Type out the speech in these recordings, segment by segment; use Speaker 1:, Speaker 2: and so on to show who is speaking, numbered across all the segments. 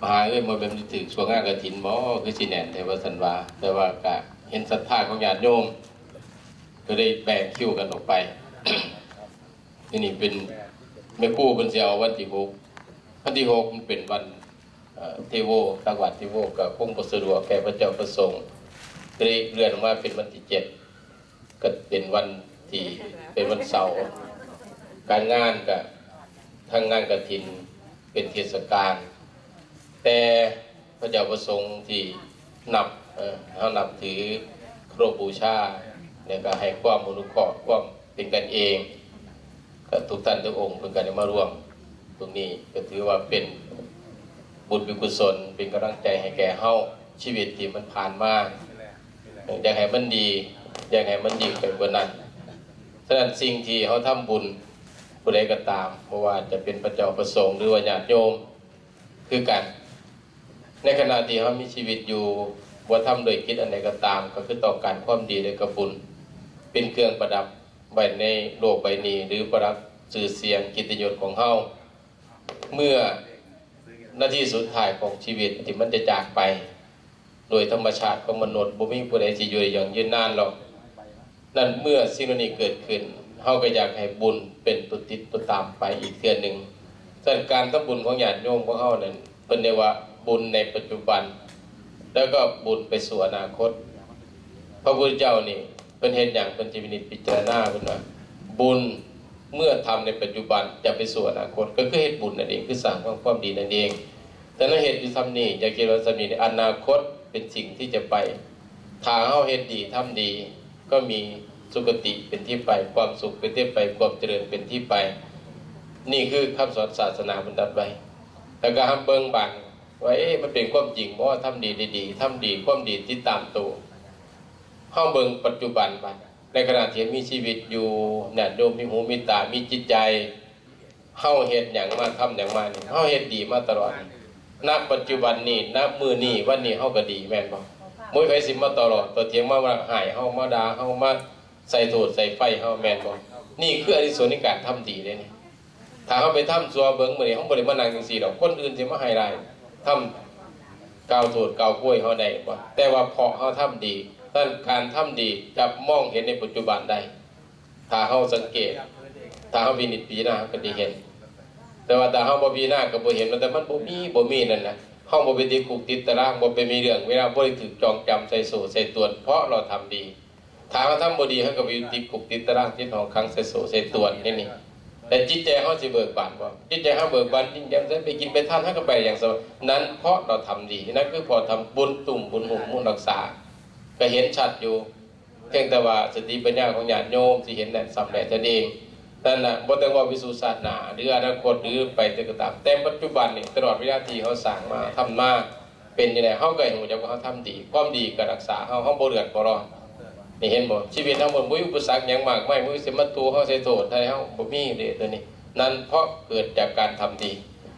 Speaker 1: มหาเอ้ยมันเป็นถึงช่วงงานกฐินบ่คือสิแน่นแต่ว่าสันวา แต่ว่าก็เห็นศรัทธาของญาติโยม ก็ได้แบ่งคิวกันออกไปนี่นี่เป็นแม่คู่เป็นเสียเอาวันที่หกวันที่หกมันเป็นวันเทโวตักวัดเทโวกับคงประสะดวกแก่พระเจ้าประสงค์ก็ได้เลื่อนมาเป็นวันที่เจ็ดก็เป็นวันที่เป็นวันเสาร์การงานกับทางงานกฐินเป็นเทศกาล แต่พระเจ้าประสงค์ที่นับเขานับถือครบบูชาเนี่ยก็ให้ความอนุเคราะห์ความเป็นกันเองก็ทุกท่านทุกองค์เพื่อกันได้มาร่วมตรงนี้ก็ถือว่าเป็นบุญเป็นกุศลเป็นกำลังใจให้แก่เฮาชีวิตที่มันผ่านมาอยากให้มันดีอยากให้มันดีไปกว่านั้นฉะนั้นสิ่งที่เขาทำบุญผู้ใดก็ตามเพราะว่าจะเป็นพระเจ้าประสงค์หรือว่าญาติโยมคือกัน ในขณะที่เขามีชีวิตอยู่ว่าทำโดยคิดอันใดก็ตาม ก็คือต้อการความดีและกบุญ เป็นเครื่องประดับไว้ในโลกใบนี้ หรือประดับสื่อเสียงกิตยศของเฮาเมื่อหน้าที่สุดท้ายของชีวิตที่มันจะจากไป โดยธรรมชาติของมนุษย์บ่มีผู้ใดสิอยู่อย่างยืนนานหรอกนั่นเมื่อสิ่งนี้เกิดขึ้นเฮาก็อยากให้บุญเป็นตุติดตุตามไปอีกเทื่อหนึ่งส่วนการทำบุญของญาติโยมของเฮานั้นเป็นเรียกว่า บุญในปัจจุบัน แล้วก็บุญไปสู่อนาคต พระพุทธเจ้านี่เป็นเห็นอย่างเป็นจิวินิจพิจารณาเป็นว่าบุญเมื่อทำในปัจจุบันจะไปสู่อนาคต ก็คือเหตุบุญนั่นเองคือสร้างความความดีนั่นเอง แต่ในเหตุที่ทำนี่อยากเกี่ยวกับสำนีในอนาคตเป็นสิ่งที่จะไปถ้าเฮาเฮ็ดดีทำดี ก็มีสุคติเป็นที่ไปความสุขเป็นที่ไปความเจริญเป็นที่ไป นี่คือคำสอนศาสนาบรรดับไว้แต่ก็ห้ามเบิ่งบัง ว่าเอ๊ะมันเป็นความจริงเพราะว่าทำดีด้ดีทำดีความดีที่ตามตัวห้องเบิงปัจจุบันบัดในขณะที่มีชีวิตอยู่เนี่ยโยมมีหูมีตามีจิตใจเฮาเฮ็ดอย่างมาทำอย่างมานี่เฮาเฮ็ดดีมาตลอดณปัจจุบันนี้ณมือนี้วันนี้เฮาก็ดีแม่นบ่มุ้ยไผสิมาตลอดตัวเถียงมาว่าหายเฮามาดาเฮามาใส่โทษใส่ไฟเฮาแม่นบ่นี่คืออานิสงส์ในการทำดีเด้นี่ถ้าเฮาไปทำซัวเบิ่งมื้อนี้เฮาบ่ได้มานั่งจังซี่ดอกคนอื่นสิมาให้ร้าย ทำกาวโทษกล่าวโพยเฮาได้บ่แต่ว่าเพราะเฮาทำดีท่านการทำดีจะมองเห็นในปัจจุบันได้ถ้าเขาสังเกต ถ้าเขาวินิจพิจารณาก็จะเห็น แต่ว่าถ้าเขาบ่พิจารณาก็บ่เห็นแต่มันบ่มีบ่มีนั่นนะเขาบ่ไปติดคุกติดตารางบ่ไปมีเรื่องเวลาบ่ได้ถูกจองจำใส่โซ่ใส่ตวนเพราะเราทำดีถ้าเขาทำบ่ดีเขาก็ไปติดคุกติดตารางติดหองขังใส่โซ่ใส่ตวนนี่นี่ แต่จิตใจเขาสิเบิกบานบ่จิตใจเขาเบิกบานยิ่งยังไปกินไปทานเขาก็ไปอย่างสบนั้นเพราะเราทำดีนั่นคือพอทำบุญตุ่มบุญหุ่มบุญรักษา ก็เห็นชัดอยู่เพียงแต่ว่าสติปัญญาของญาติโยมที่เห็นนั่นสำเร็จนั่นเองนั่นน่ะบ่ต้องว่าวิสุทธิศาสนาหรืออนาคตหรือไปแต่ก็ตามแต่ปัจจุบันนี่ตลอดเวลาที่เขาสั่งมาทำมาเป็นยังไงเฮาก็เห็นว่าเขาทำดี ความดีก็รักษาเฮาเฮาบ่เดือดบ่ร้อน นี่เห็นบ่ชีวิตเฮาบ่มีอุปสรรคหยังมากไมายบ่มีสิมาตูเฮาใส่โทษให้เฮาบ่มีเด้ตัวนี้นั่นเพราะเกิดจากการทำดี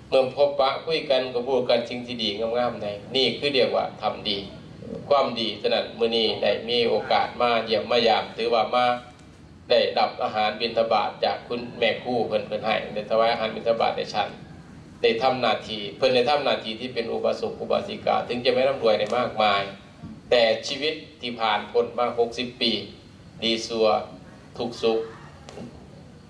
Speaker 1: เมื่อพบปะคุยกันก็พูดกันสิ่งที่ดีงามๆในนี่คือเรียกว่าทำดี ความดีฉะนั้นมื้อนี้ได้มีโอกาสมาเยี่ยมมายามถือว่ามาได้ดับอาหารบิณฑบาตจากคุณแม่คู่เพิ่นเพิ่นให้ได้ถวายอาหารบิณฑบาตในฉันได้ทำหน้าที่เพิ่นได้ทำหน้าที่ที่เป็นอุบาสกอุบาสิกา ถึงจะไม่ร่ำรวยในมากมาย แต่ชีวิตที่ผ่านพ้นมา 60 ปี ดีสัวทุกสุข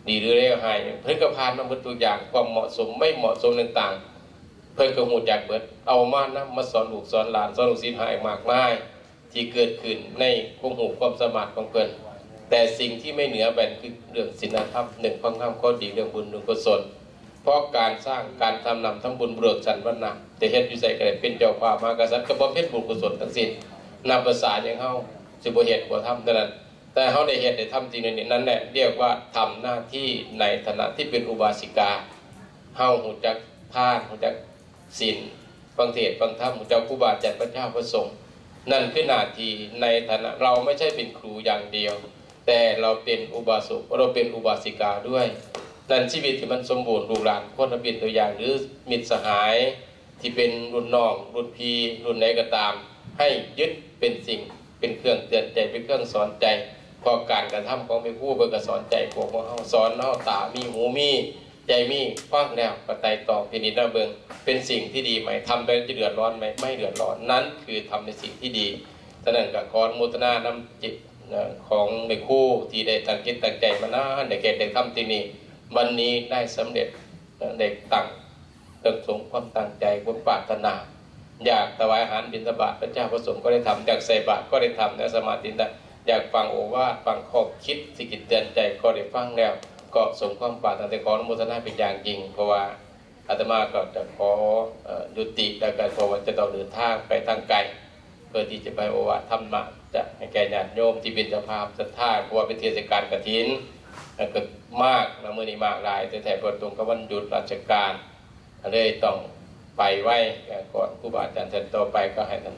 Speaker 1: ดีหรือเลวหายเพิ่นก็ผ่านมาหมดตัวอย่างความเหมาะสมไม่เหมาะสมต่างๆ เพิ่นก็หูจักเบิด เอามานะมาสอนลูกสอนหลานสอนลูกศิษย์หายมากมายที่เกิดขึ้นในความหูความสมารถของเพิ่นแต่สิ่งที่ไม่เหนือแบนคือเรื่องศีลธรรมหนึ่งความงามข้อดีเรื่องบุญเรื่งกุศลเพราะการสร้างการทำนำทั้งบุญเบิกสันวันนาแต่เฮ็ดอยู่ใส่กระเป็นเจ้าความมากษัตริย์ก็บ่เพ็ดบุญกุศลทั้งสิ้น นำภาษาอย่างเฮาสิบเฮ็ดบ่ทำเท่านั้นแต่เขาได้เห็นได้ทำจริงในนี้นั่นแหละเรียกว่าทำหน้าที่ในฐานะที่เป็นอุบาสิกาเฮาหูจักทานหูจักศีลฟังเทศฟังธรรมหูจักครูบาอาจารย์พระเจ้าพระสงฆ์นั่นคือหน้าที่ในฐานะเราไม่ใช่เป็นครูอย่างเดียว แต่เราเป็นอุบาสกเราเป็นอุบาสิกาด้วยนั่นชีวิตที่มันสมบูรณ์ลูกหลานคนเป็นตัวอย่างหรือมิตรสหายที่เป็นรุ่นน้องรุ่นพี่รุ่นไหนก็ตาม ให้ยึดเป็นสิ่งเป็นเครื่องเตือนใจเป็นเครื่องสอนใจพอการกระทำของแม่ครู่เพื่อกสอนใจพวกเฮาสอนเฮาตามีหูมีใจมีฟังแล้วก็ไต่ตองพินิจระเบิงเป็นสิ่งที่ดีไหมทำไปจะเดือดร้อนไหมไม่เดือดร้อนนั้นคือทำในสิ่งที่ดีฉะนั้นกับขอนมุตนาน้ำจิตของในครู่ที่ได้ตั้งจิตตั้งใจมานานในเกตได้ทำที่นี่วันนี้ได้สำเร็จนะได้ตั้งตั้งสงความตั้งใจความปรารถนา อยากถวายอาหารบิณฑบาตพระเจ้าประสงค์ก็ได้ทำอยากใส่บาตรก็ได้ทำในสมาธิได้อยากฟังโอวาทฟังข้อคิดสิกิจเตือนใจก็ได้ฟังแล้วก็สมความปรารถนาแต่ขออนุโมทนาเป็นอย่างยิ่ง เพราะว่าอาตมาก็จะขอยุติแล้วก็เพราะว่าจะต้องเดินทางไปทางไกลเพื่อที่จะไปโอวาทธรรมะจะให้แก่ญาติโยมที่เป็นเจ้าภาพศรัทธาเพราะว่าเป็นเทศกาลกฐินแล้วก็มากนะเมื่อนี้มากหลายแต่แถบตรงกับวันหยุดราชการเลยต้อง ไปไว้ก่อนครูบาอาจารย์ท่านต่อไปก็ให้ท่าน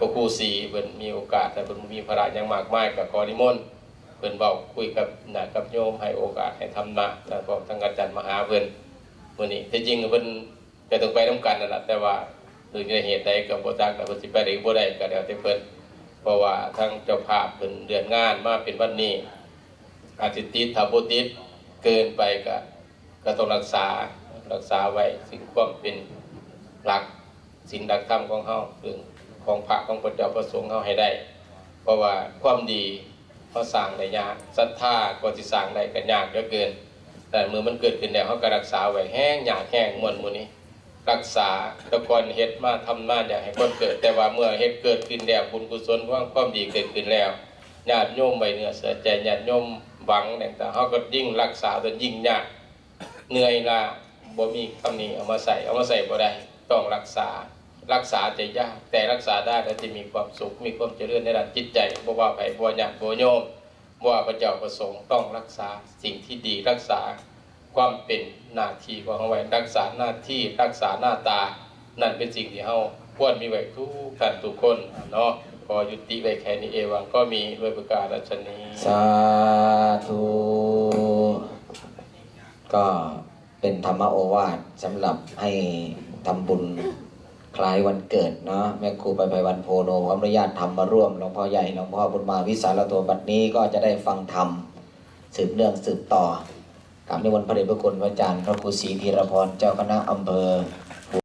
Speaker 1: พระครูศรีเพิ่นมีโอกาสแต่เพิ่นมีภาระยังมากมายกับขอนิมนต์เพิ่นเบาคุยกับนะกับโยมให้โอกาสให้ทำนะแล้วก็ทั้งอาจารย์มหาเพิ่นมื้อนี้ที่จริงเพิ่นก็ต้องไปนํกันนั่นแหละแต่ว่าโดยเหตุใดก็บ่จักแล้วเพิ่นสิไปได้บ่ได้ก็แล้วแต่เพิ่นเพราะว่าทั้งเจ้าภาพเพิ่นเดือนงานมาเป็นวันนี้อาจสิติดถ้าบ่ติดเกินไปก็ก็ต้องรักษารักษาไว้สิ่งความเป็น หลักสิ่งหลักธรรมของเฮาเรื่องของพระของพระเจ้าประสงค์เฮาให้ได้ เพราะว่าความดีเขาสร้างได้ยากศรัทธาก็สิสร้างได้ก็ยากเหลือเกิน แต่เมื่อมันเกิดขึ้นแล้วเขาก็รักษาไว้แห้งยากแห้งมวนหมูนี้ รักษาตะกอนเฮ็ดมาทำมาอยากให้คนเกิด แต่ว่าเมื่อเฮ็ดเกิดขึ้นแล้วบุญกุศลความความดีเกิดขึ้นแล้วญาติโยมใบเนื้อเสือใจญาติโยมหวังแต่เขาก็ยิ่งรักษาจนยิ่งยากเหนื่อยล้าบ่มีคำนี้เอามาใส่เอามาใส่บ่ได้ ต้องรักษารักษาจะยากแต่รักษาได้แล้วจะมีความสุขมีความเจริญในด้านจิตใจบ่ว่าไผบ่ญาติบ่โยมบ่ว่าพระเจ้าประสงค์ต้องรักษาสิ่งที่ดีรักษาความเป็นหน้าที่ของเขาไว้รักษาหน้าที่รักษาหน้าตา นั่นเป็นสิ่งที่เฮาควรมีไว้ทุกท่านทุกคนเนาะก็ยุติไว้แค่นี้เอวังก็มีด้วยประการรัชนี
Speaker 2: สาธุก็เป็นธรรมโอวาทสำหรับให้ ทำบุญคล้ายวันเกิดเนาะแม่ครูไปไปวันโพโนขออนุญาตทำมาร่วมหลวงพ่อใหญ่หลวงพ่อบุญมาวิสาลตัวบัดนี้ก็จะได้ฟังธรรมสืบเนื่องสืบต่อกับนิมนต์พระเดชพระคุณพระอาจารย์พระครูศรีธีรพรเจ้าคณะอำเภอ